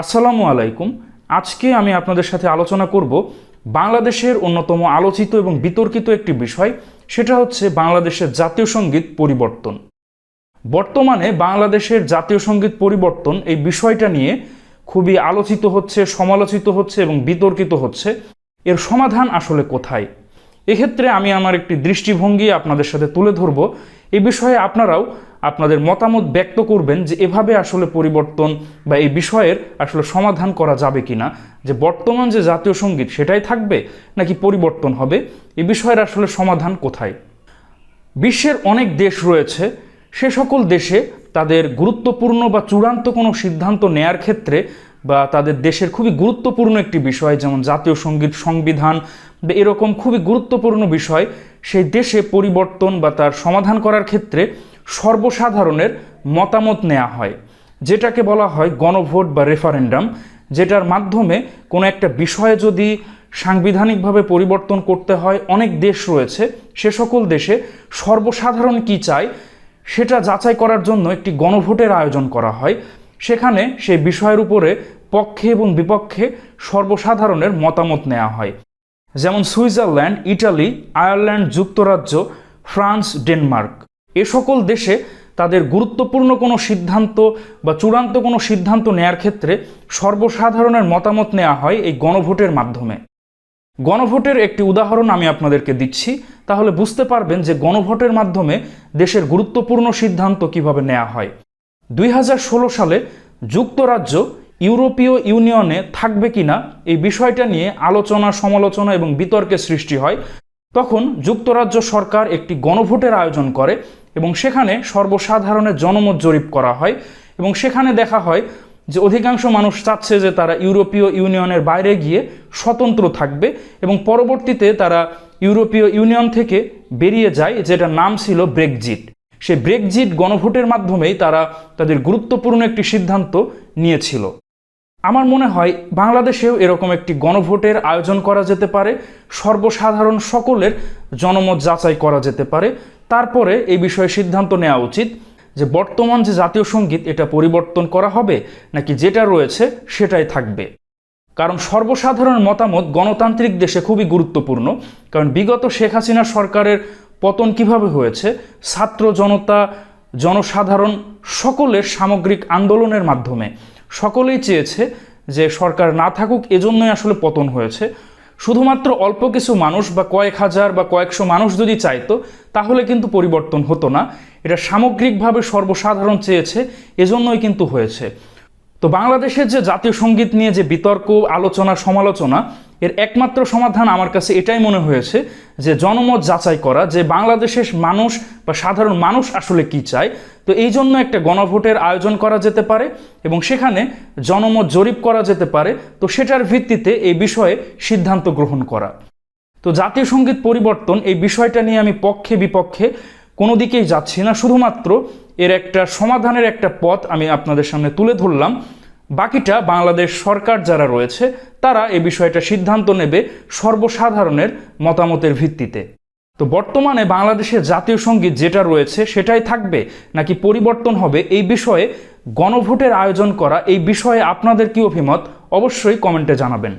আসসালামু আলাইকুম। আজকে আমি আপনাদের সাথে আলোচনা করব বাংলাদেশের অন্যতম আলোচিত এবং বিতর্কিত একটি বিষয়, সেটা হচ্ছে বাংলাদেশের জাতীয় সংগীত পরিবর্তন। বর্তমানে বাংলাদেশের জাতীয় সংগীত পরিবর্তন এই বিষয়টা নিয়ে খুবই আলোচিত হচ্ছে, সমালোচিত হচ্ছে এবং বিতর্কিত হচ্ছে। এর সমাধান আসলে কোথায়? এক্ষেত্রে আমি আমার একটি দৃষ্টিভঙ্গি আপনাদের সাথে তুলে ধরব। এ বিষয়ে আপনারাও আপনাদের মতামত ব্যক্ত করবেন যে এভাবে আসলে পরিবর্তন বা এই বিষয়ের আসলে সমাধান করা যাবে কিনা, যে বর্তমান যে জাতীয় সংগীত সেটাই থাকবে নাকি পরিবর্তন হবে, এ বিষয়ের আসলে সমাধান কোথায়? বিশ্বের অনেক দেশ রয়েছে, সে সকল দেশে তাদের গুরুত্বপূর্ণ বা চূড়ান্ত কোনো সিদ্ধান্ত নেয়ার ক্ষেত্রে বা তাদের দেশের খুবই গুরুত্বপূর্ণ একটি বিষয়, যেমন জাতীয় সংগীত সংবিধান বা এরকম খুবই গুরুত্বপূর্ণ বিষয়, সেই দেশে পরিবর্তন বা তার সমাধান করার ক্ষেত্রে সর্বসাধারণের মতামত নেওয়া হয়, যেটাকে বলা হয় গণভোট বা রেফারেন্ডাম, যেটার মাধ্যমে কোনো একটা বিষয়ে যদি সাংবিধানিকভাবে পরিবর্তন করতে হয়, অনেক দেশ রয়েছে, সে সকল দেশে সর্বসাধারণ কি চায়, সেটা যাচাই করার জন্য একটি গণভোটের আয়োজন করা হয়। সেখানে সেই বিষয়ের উপরে পক্ষে এবং বিপক্ষে সর্বসাধারণের মতামত নেওয়া হয়। যেমন সুইজারল্যান্ড, ইটালি, আয়ারল্যান্ড, যুক্তরাজ্য, ফ্রান্স, ডেনমার্ক। এ সকল দেশে তাদের গুরুত্বপূর্ণ কোনো সিদ্ধান্ত বা চূড়ান্ত কোনো সিদ্ধান্ত নেয়ার ক্ষেত্রে সর্বসাধারণের মতামত নেওয়া হয় এই গণভোটের মাধ্যমে। গণভোটের একটি উদাহরণ আমি আপনাদেরকে দিচ্ছি। তাহলে বুঝতে পারবেন যে গণভোটের মাধ্যমে দেশের গুরুত্বপূর্ণ সিদ্ধান্ত কীভাবে নেওয়া হয়। দুই হাজার ষোলো সালে যুক্তরাজ্য ইউরোপীয় ইউনিয়নে থাকবে কিনা এই বিষয়টা নিয়ে আলোচনা, সমালোচনা এবং বিতর্কের সৃষ্টি হয়। তখন যুক্তরাজ্য সরকার একটি গণভোটের আয়োজন করে এবং সেখানে সর্বসাধারণের জনমত জরিপ করা হয় এবং সেখানে দেখা হয় যে অধিকাংশ মানুষ চাচ্ছে যে তারা ইউরোপীয় ইউনিয়নের বাইরে গিয়ে স্বতন্ত্র থাকবে এবং পরবর্তীতে তারা ইউরোপীয় ইউনিয়ন থেকে বেরিয়ে যায়, যেটার নাম ছিল ব্রেকজিট সে ব্রেকজিট গণভোটের মাধ্যমেই তারা তাদের গুরুত্বপূর্ণ একটি সিদ্ধান্ত নিয়েছিল। আমার মনে হয় বাংলাদেশেও এরকম একটি গণভোটের আয়োজন করা যেতে পারে, সর্বসাধারণ সকলের জনমত যাচাই করা যেতে পারে। তারপরে এই বিষয়ে সিদ্ধান্ত নেওয়া উচিত যে বর্তমান যে জাতীয় সংগীত, এটা পরিবর্তন করা হবে নাকি যেটা রয়েছে সেটাই থাকবে। কারণ সর্বসাধারণ মতামত গণতান্ত্রিক দেশে খুবই গুরুত্বপূর্ণ। কারণ বিগত শেখ হাসিনা সরকারের পতন কীভাবে হয়েছে, ছাত্র জনতা জনসাধারণ সকলের সামগ্রিক আন্দোলনের মাধ্যমে। সকলেই চেয়েছে যে সরকার না থাকুক, এজন্যই আসলে পতন হয়েছে। শুধুমাত্র অল্প কিছু মানুষ বা কয়েক হাজার বা কয়েকশো মানুষ যদি চাইতো, তাহলে কিন্তু পরিবর্তন হতো না। এটা সামগ্রিকভাবে সর্বসাধারণ চেয়েছে, এজন্যই কিন্তু হয়েছে। তো বাংলাদেশের যে জাতীয় সংগীত নিয়ে যে বিতর্ক, আলোচনা, সমালোচনা এর একমাত্র সমাধান আমার কাছে এটাই মনে হয়েছে যে জনমত যাচাই করা, যে বাংলাদেশের মানুষ বা সাধারণ মানুষ আসলে কি চায়, তো এই জন্য একটা গণভোটের আয়োজন করা যেতে পারে এবং সেখানে জনমত জরিপ করা যেতে পারে, তো সেটার ভিত্তিতে এই বিষয়ে সিদ্ধান্ত গ্রহণ করা। তো জাতীয় সংগীত পরিবর্তন, এই বিষয়টা নিয়ে আমি পক্ষে বিপক্ষে কোনো দিকেই যাচ্ছি না, শুধুমাত্র এর একটা সমাধানের একটা পথ আমি আপনাদের সামনে তুলে ধরলাম। বাকিটা বাংলাদেশ সরকার যারা রয়েছে, তারা এ বিষয়টা সিদ্ধান্ত নেবে সর্বসাধারণের মতামতের ভিত্তিতে। তো বর্তমানে বাংলাদেশের জাতীয় সংগীত যেটা রয়েছে, সেটাই থাকবে নাকি পরিবর্তন হবে, এই বিষয়ে গণভোটের আয়োজন করা, এই বিষয়ে আপনাদের কি অভিমত, অবশ্যই কমেন্টে জানাবেন।